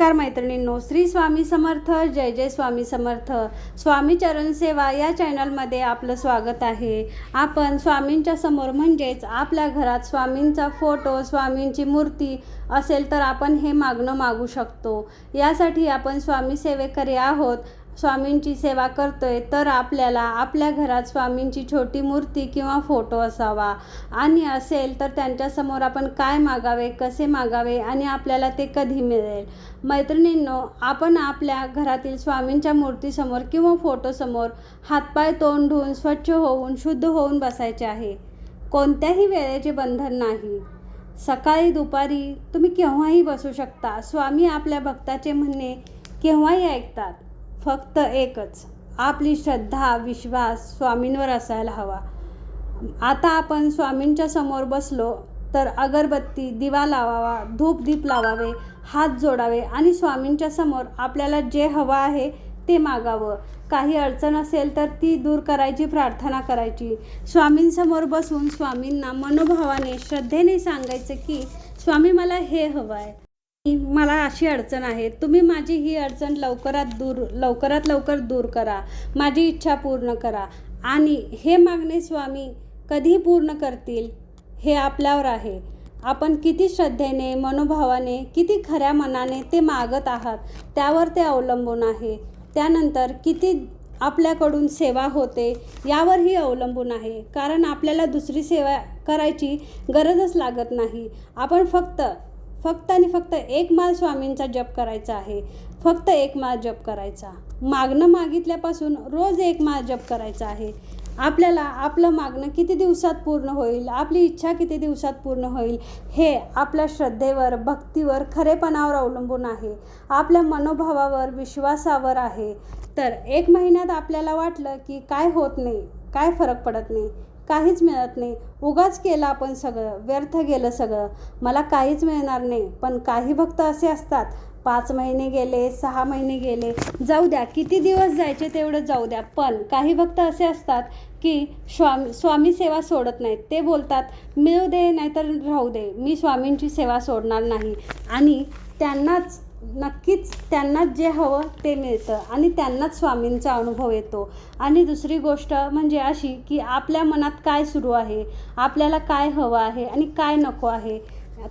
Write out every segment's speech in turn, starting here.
नमस्कार मैत्रिणींनो श्री स्वामी समर्थ जय जय स्वामी समर्थ. स्वामी चरण सेवा या चॅनलमध्ये आपलं स्वागत आहे. आपण स्वामींच्या समोर म्हणजेच आपल्या घरात स्वामींचा फोटो स्वामींची मूर्ती असेल तर आपण हे मागणं मागू शकतो. यासाठी आपण स्वामी सेवेकरी आहोत. स्वामींची सेवा करतोय तर आपल्याला आपल्या घरात स्वामींची छोटी मूर्ती किंवा फोटो असावा. आणि असेल तर त्यांच्यासमोर आपण काय मागावे कसे मागावे आणि आपल्याला ते कधी मिळेल? मैत्रिणींनो आपण आपल्या घरातील स्वामींच्या मूर्तीसमोर किंवा फोटोसमोर हातपाय तोंड धुवून स्वच्छ होऊन शुद्ध होऊन बसायचे आहे. कोणत्याही वेळेचे बंधन नाही. सकाळी दुपारी तुम्ही केव्हाही बसू शकता. स्वामी आपल्या भक्ताचे म्हणणे केव्हाही ऐकतात. फक्त एकच. आपली श्रद्धा विश्वास स्वामींवर असायला हवा. आता आपण स्वामींच्या समोर बसलो तर अगरबत्ती दिवा लावावा धूप दीप लावावे हात जोडावे आणि स्वामींच्या समोर आपल्याला जे हवं आहे ते मागावं. काही अडचण असेल तर ती दूर करायची प्रार्थना करायची. स्वामींसमोर बसून स्वामींना मनोभावाने श्रद्धेने सांगायचं की स्वामी मला हे हवं आहे मला अशी अडचण आहे. तुम्ही माझी ही अडचण लवकरात दूर लवकरात लवकर दूर करा. माझी इच्छा पूर्ण करा. आणि हे मागणे स्वामी कधी पूर्ण करतील हे आपल्यावर आहे. आपण किती श्रद्धेने मनोभावाने किती खऱ्या मनाने ते मागत आहात त्यावर ते अवलंबून आहे. त्यानंतर किती आपल्याकडून सेवा होते यावरही अवलंबून आहे. कारण आपल्याला दुसरी सेवा करायची गरजच लागत नाही. आपण फक्त फक्त आणि फक्त एक माळ स्वामींचा जप करायचा आहे. फक्त एक माळ जप करायचा. मागणं मागितल्यापासून रोज एक माळ जप करायचा आहे. आपल्याला आपलं मागणं किती दिवसात पूर्ण होईल? आपली इच्छा किती दिवसात पूर्ण होईल? हे आपल्या श्रद्धेवर भक्तीवर खरेपणावर अवलंबून आहे. आपल्या मनोभावावर विश्वासावर आहे. तर एक महिन्यात आपल्याला वाटलं की काय होत नाही काय फरक पडत नाही. काहीच मिळत नाही. उगाच केलं आपण सगळं व्यर्थ गेलं सगळं. मला काहीच मिळणार नाही पण काही भक्त असे असतात. पाच महिने गेले सहा महिने गेले जाऊ द्या किती दिवस जायचे तेवढं जाऊ द्या. पण काही भक्त असे असतात की स्वामी स्वामी सेवा सोडत नाहीत. ते बोलतात मिळू दे नाहीतर राहू दे. मी स्वामींची सेवा सोडणार नाही. आणि त्यांनाच नक्कीच त्यांनाच जे हवं ते मिळतं आणि त्यांनाच स्वामींचा अनुभव येतो. आणि दुसरी गोष्ट म्हणजे अशी की आपल्या मनात काय सुरू आहे आपल्याला काय हवं आहे आणि काय नको आहे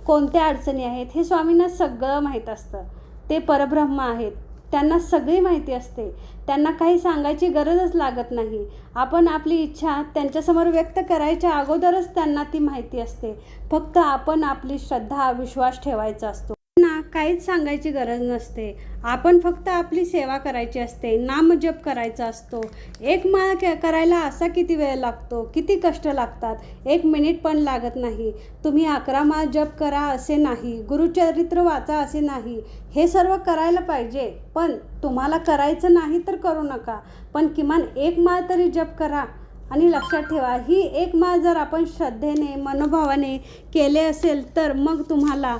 कोणत्या अडचणी आहेत हे स्वामींना सगळं माहीत असतं. ते परब्रह्म आहेत. त्यांना सगळी माहिती असते. त्यांना काही सांगायची गरजच लागत नाही. आपण आपली इच्छा त्यांच्यासमोर व्यक्त करायच्या अगोदरच त्यांना ती माहिती असते. फक्त आपण आपली श्रद्धा विश्वास ठेवायचा असतो. ना काहीच सांगायची गरज नसते. आपण फक्त आपली सेवा करायची असते नामजप करायचा असतो. एक माळ करायला असा किती वेळ लागतो किती कष्ट लागतात एक मिनिट पण लागत नाही. तुम्ही अकरा माळ जप करा असे नाही गुरुचरित्र वाचा असे नाही. हे सर्व करायला पाहिजे पण तुम्हाला करायचं नाही तर करू नका. पण किमान एक माळ तरी जप करा. आणि लक्षात ठेवा ही एक माळ जर आपण श्रद्धेने मनोभावाने केले असेल तर मग तुम्हाला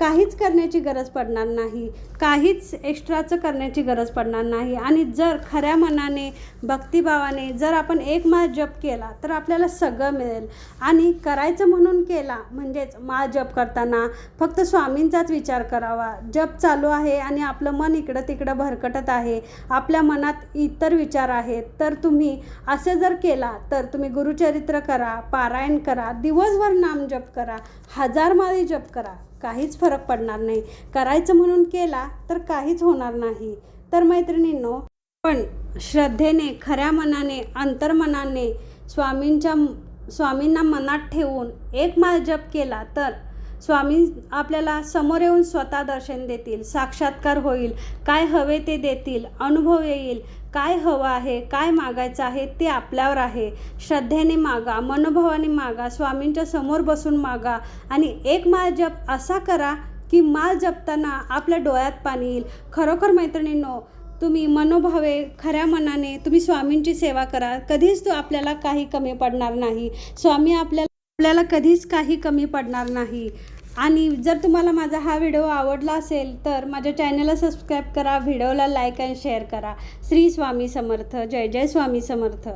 काहीच करण्याची गरज पडणार नाही काहीच एक्स्ट्राचं करण्याची गरज पडणार नाही. आणि जर खऱ्या मनाने भक्तिभावाने जर आपण एक माळ जप केला तर आपल्याला सगळं मिळेल. आणि करायचं म्हणून केला म्हणजेच माळ जप करताना फक्त स्वामींचाच विचार करावा. जप चालू आहे आणि आपलं मन इकडं तिकडं भरकटत आहे आपल्या मनात इतर विचार आहेत तर तुम्ही असं जर केला तर तुम्ही गुरुचरित्र करा पारायण करा दिवसभर नाम जप करा हजार माळी जप करा. काहीच फरक पडणार नाही. करायचं म्हणून केला तर काहीच होणार नाही. तर मैत्रिणींनो पण श्रद्धेने खऱ्या मनाने अंतर्मनाने स्वामींच्या स्वामींना मनात ठेवून एक माळ जप केला तर स्वामी आपल्याला समोर येऊन स्वतः दर्शन देतील साक्षात्कार होईल. काय हवे ते देतील अनुभव येईल. काय हवं आहे काय मागायचं आहे ते आपल्यावर आहे. श्रद्धेने मागा मनोभावाने मागा स्वामींच्या समोर बसून मागा आणि एक माळ जप असा करा की माळ जपताना आपल्या डोळ्यात पाणी येईल. खरोखर मैत्रिणींनो तुम्ही मनोभावे खऱ्या मनाने तुम्ही स्वामींची सेवा करा. कधीच तो आपल्याला काही कमी पडणार नाही. स्वामी आपल्याला आपल्याला कधीच काही कमी पडणार नाही. आणि जर तुम्हाला माझा हा व्हिडिओ आवडला असेल तर माझ्या चॅनलला सबस्क्राईब करा व्हिडिओला लाईक अँड शेअर करा. श्री स्वामी समर्थ. जय जय स्वामी समर्थ.